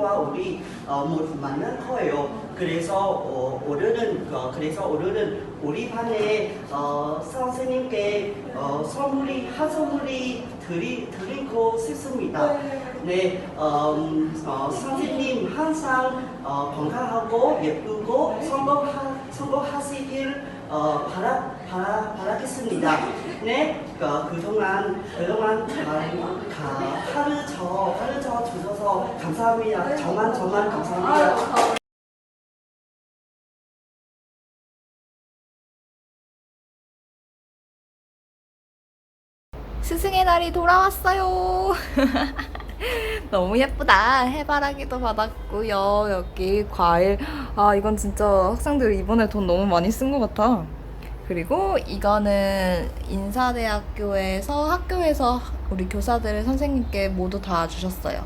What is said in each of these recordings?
선생님과 우리 어, 뭐 만날 거예요. 그래서 어, 오늘은 어, 그래서 오늘은 우리 반에 어, 선생님께 어, 선물이 한 선물이 드리 드리고 싶습니다. 네, 어, 음, 어, 선생님 항상 어, 건강하고 예쁘고 성공하, 성공하시길 어, 바라, 바라, 바라겠습니다. 네, 어, 그동안, 그동안 어, 가, 가르쳐, 가르쳐 주셔서 감사합니다. 정말, 정말 감사합니다. 스승의 날이 돌아왔어요. 너무 예쁘다. 해바라기도 받았고요. 여기 과일. 아, 이건 진짜 학생들이 이번에 돈 너무 많이 쓴 것 같아. 그리고 이거는 인사대학교에서 학교에서 우리 교사들 선생님께 모두 다 주셨어요.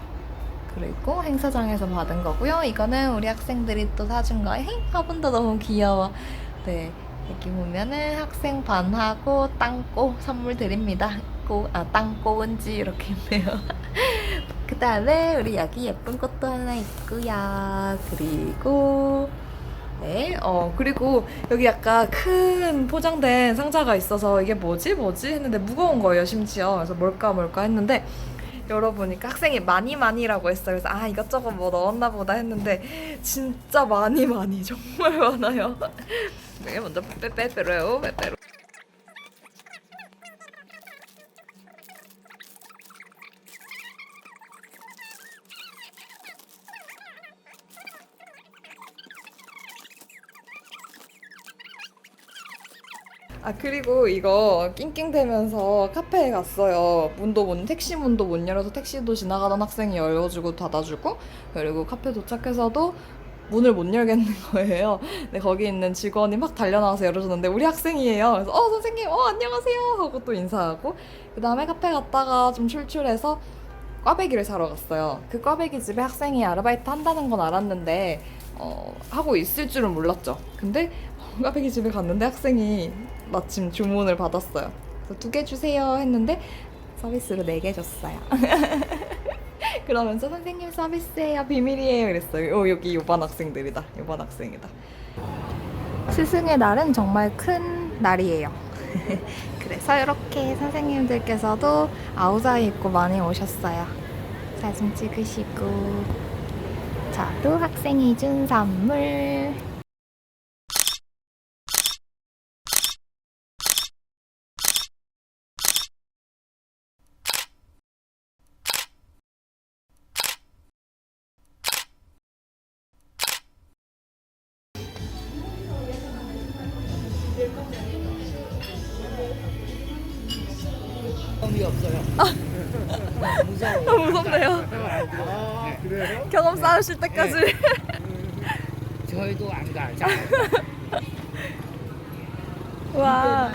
그리고 행사장에서 받은 거고요. 이거는 우리 학생들이 또 사준 거예요. 화분도 너무 귀여워. 네. 여기 보면은 학생 반하고 땅꼬 선물 드립니다. 꼬, 아, 땅꼬은지 이렇게 있네요. 그 다음에 우리 여기 예쁜 꽃도 하나 있고요. 그리고 네, 어, 그리고 여기 약간 큰 포장된 상자가 있어서 이게 뭐지? 뭐지? 했는데 무거운 거예요, 심지어. 그래서 뭘까, 뭘까 했는데 열어보니까 학생이 많이 많이라고 했어요. 그래서 아, 이것저것 뭐 넣었나 보다 했는데 진짜 많이 많이, 정말 많아요. 네, 먼저 빼빼빼빼로, 빼빼로. 아 그리고 이거 낑낑대면서 카페에 갔어요. 문도 문 택시 문도 못 열어서 택시도 지나가던 학생이 열어주고 닫아주고 그리고 카페 도착해서도 문을 못 열겠는 거예요. 근데 거기 있는 직원이 막 달려나와서 열어줬는데 우리 학생이에요. 그래서 어 선생님 어 안녕하세요 하고 또 인사하고 그 다음에 카페 갔다가 좀 출출해서 꽈배기를 사러 갔어요. 그 꽈배기 집에 학생이 아르바이트 한다는 건 알았는데 어, 하고 있을 줄은 몰랐죠. 근데 꽈배기 집에 갔는데 학생이 마침 주문을 받았어요. 그래서 두 개 주세요 했는데 서비스로 네 개 줬어요. 그러면서 선생님 서비스예요 비밀이에요 그랬어요. 어, 여기 요반 학생들이다. 요반 학생이다. 스승의 날은 정말 큰 날이에요. 그래서 이렇게 선생님들께서도 아우자이 입고 많이 오셨어요. 사진 찍으시고 저도 학생이 준 선물 무섭네요. 아, 그래요? 경험 쌓으실 때까지 저희도 안 가. 자, 와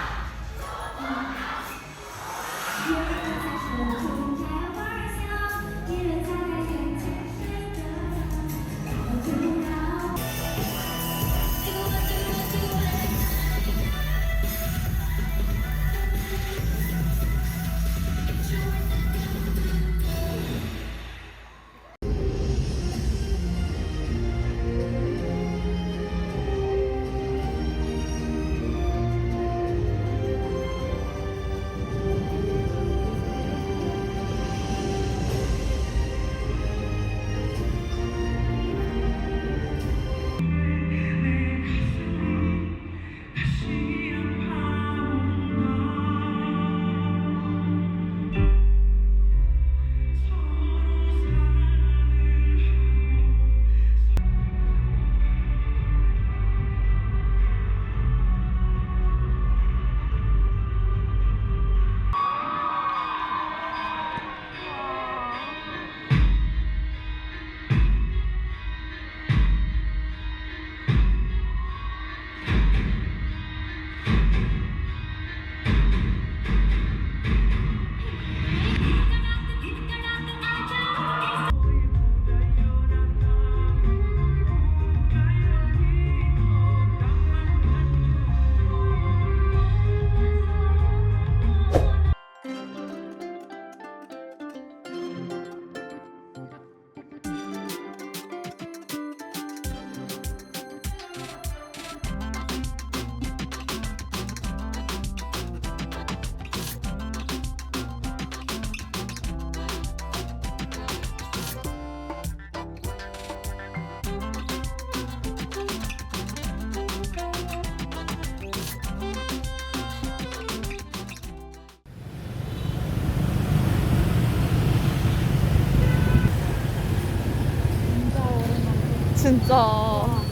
진짜. 어,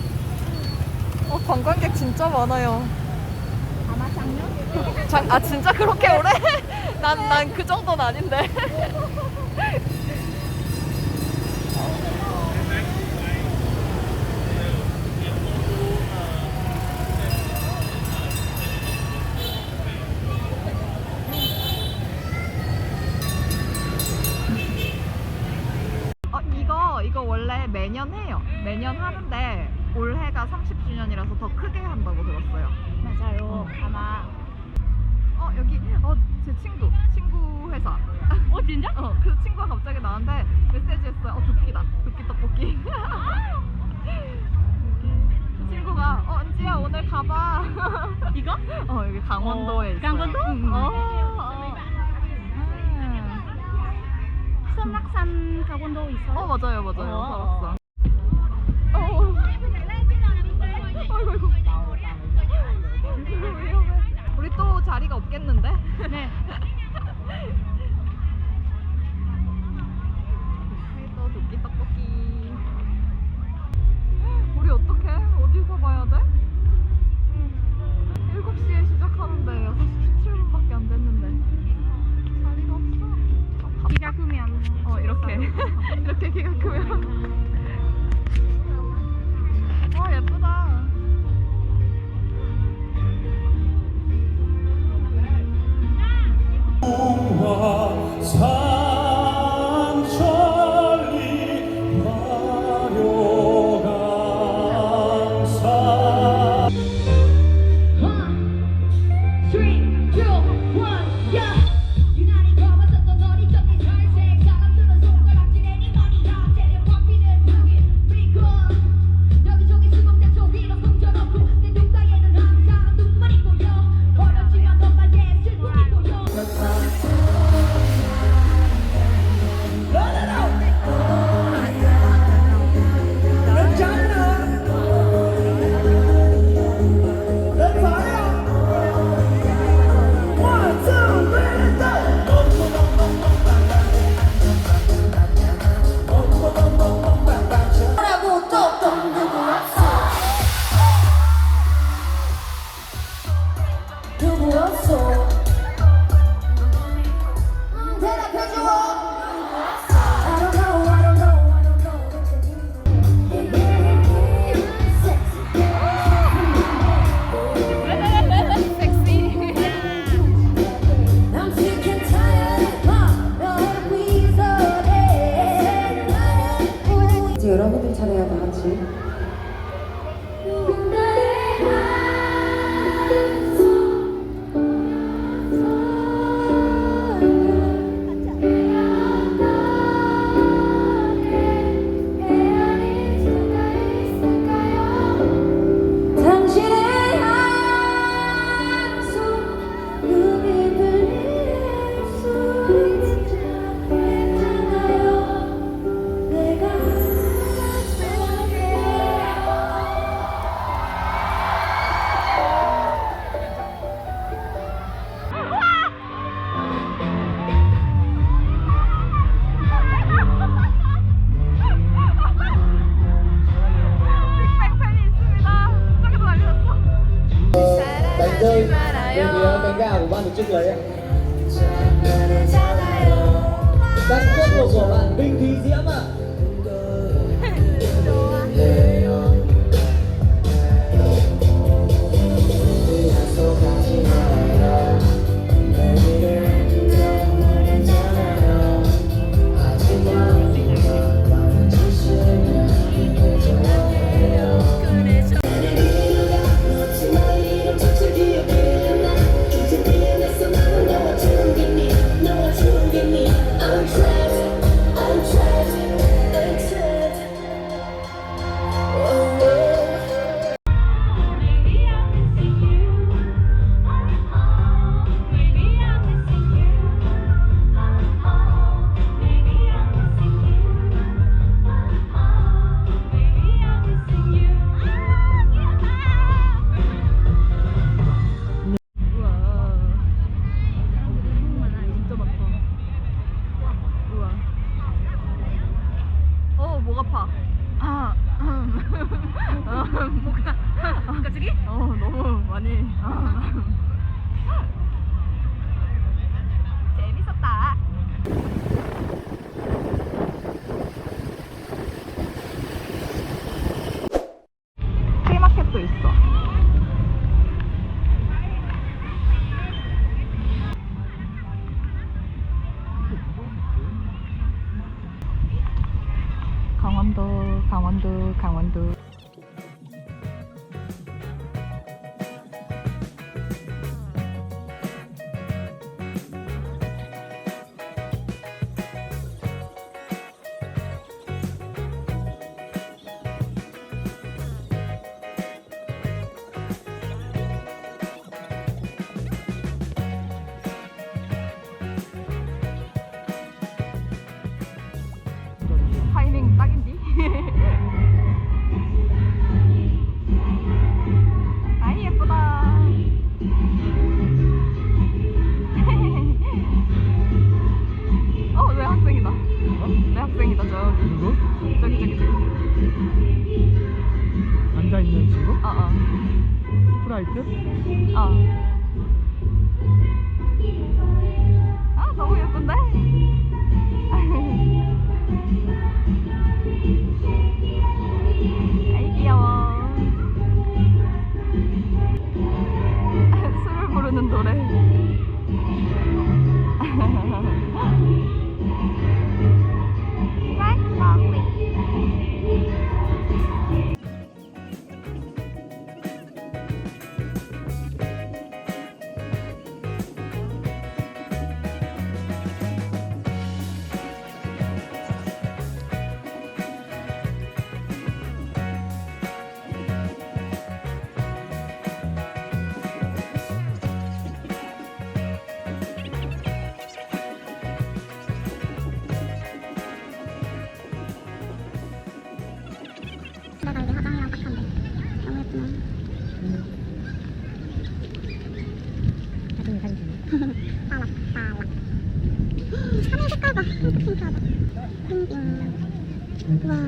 관광객 진짜 많아요. 아마 작년? 아, 진짜 그렇게 오래? 난, 난 그 정도는 아닌데. 떡볶이다 도끼 떡볶이 그 친구가 어 은지야 오늘 가봐 이거? 어 여기 강원도에 어, 있어 강원도? 응. 어, 아. 어. 음. 수락산 강원도 있어 어 맞아요 맞아요 어. 살았어 어. 어. 자리가 없겠는데? 네 Çok oldu. Benimki easy ama 있어. 강원도 강원도 강원도. 학생이다, 저기. 누구? 저기, 저기, 저기. 앉아있는 친구? 어, 어. 스프라이트? 어. 아, 너무 예쁜데? 아이, 귀여워. 술을 부르는 노래. 내가 คุณกับว่า